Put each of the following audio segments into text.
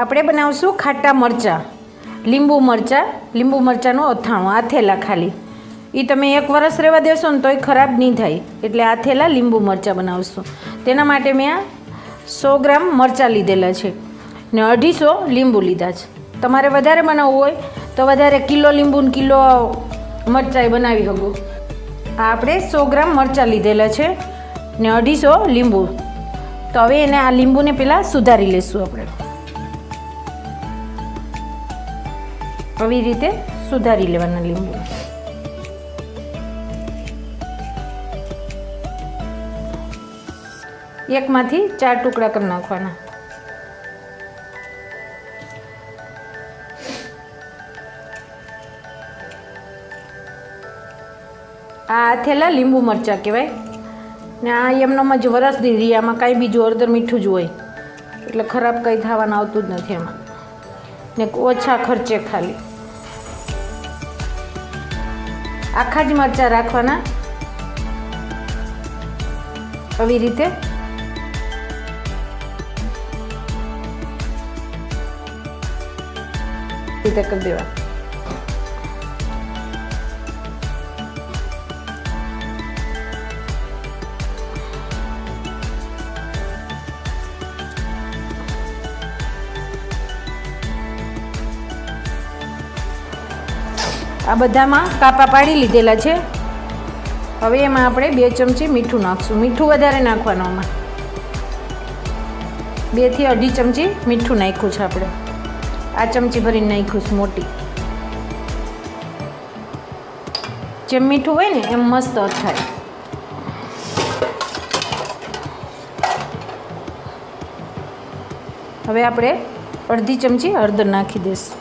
આપણે બનાવશું ખાટા મરચાં. લીંબુ મરચાં, લીંબુ મરચાંનું અથાણું આથેલા ખાલી. એ તમે એક વરસ રહેવા દેશો ને તોય ખરાબ નહીં થાય. એટલે આથેલા લીંબુ મરચાં બનાવશું. તેના માટે મેં આ સો ગ્રામ મરચાં લીધેલા છે. ને અઢીસો લીંબુ લીધા છે. તમારે વધારે બનાવવું હોય તો વધારે કિલો લીંબુ ને કિલો મરચાંય બનાવી શકો. આ આપણે સો ગ્રામ મરચાં લીધેલા છે ને અઢીસો લીંબુ. તો હવે એને આ લીંબુને પહેલાં સુધારી લઈશું આપણે. આવી રીતે સુધારી લેવાના લીંબુ. એકમાંથી ચાર ટુકડા કરી નાખવાના. આ થેલા લીંબુ મરચાં કહેવાય. ને આ એમનામાં જ વરસ દીધી આમાં કાંઈ બીજું અડધર મીઠું જ હોય. એટલે ખરાબ કંઈ થવાનું આવતું જ નથી એમાં ને ઓછા ખર્ચે ખાલી. આખા જ મરચાં રાખવાના. આવી રીતે. રીતે કરી દેવા. આ બધામાં કાપા પાડી લીધેલા છે. હવે એમાં આપણે બે ચમચી મીઠું નાખશું. મીઠું વધારે નાખવાનું આમાં. બેથી અઢી ચમચી મીઠું નાખ્યું છે આપણે. આ ચમચી ભરીને નાખ્યું છે મોટી. જેમ મીઠું હોય ને એમ મસ્ત થાય હવે આપણે અડધી ચમચી હળદર નાખી દઈશું.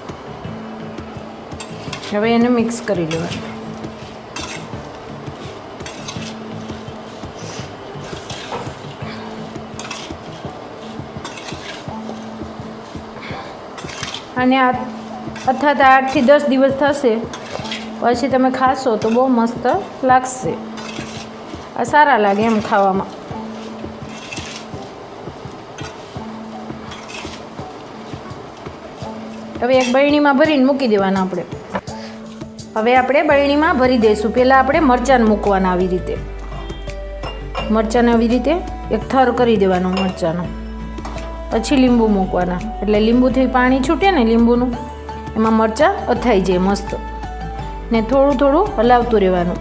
હવે એને મિક્સ કરી લેવાનું. અને આ અથવા તો આઠથી દસ દિવસ થશે. પછી તમે ખાશો તો બહુ મસ્ત લાગશે. આ સારા લાગે એમ ખાવામાં. હવે એક બરણીમાં ભરીને મૂકી દેવાના આપણે. હવે આપણે બળણીમાં ભરી દઈશું. પહેલાં આપણે મરચાં મૂકવાના આવી રીતે. મરચાંને આવી રીતે એક થર કરી દેવાનો મરચાંનો. પછી લીંબુ મૂકવાના. એટલે લીંબુથી પાણી છૂટે ને લીંબુનું. એમાં મરચાં અથાઈ જાય મસ્ત. ને થોડું થોડું હલાવતું રહેવાનું.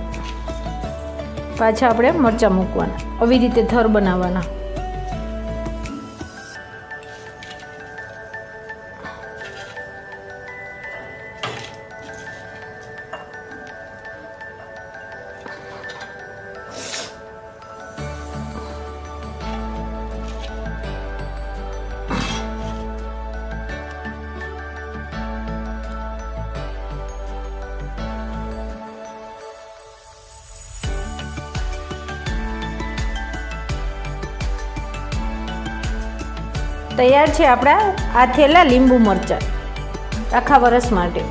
પાછા આપણે મરચાં મૂકવાના. આવી રીતે થર બનાવવાના. તૈયાર છે આપણા આ થેલા લીંબુ મરચાં આખા વરસ માટે.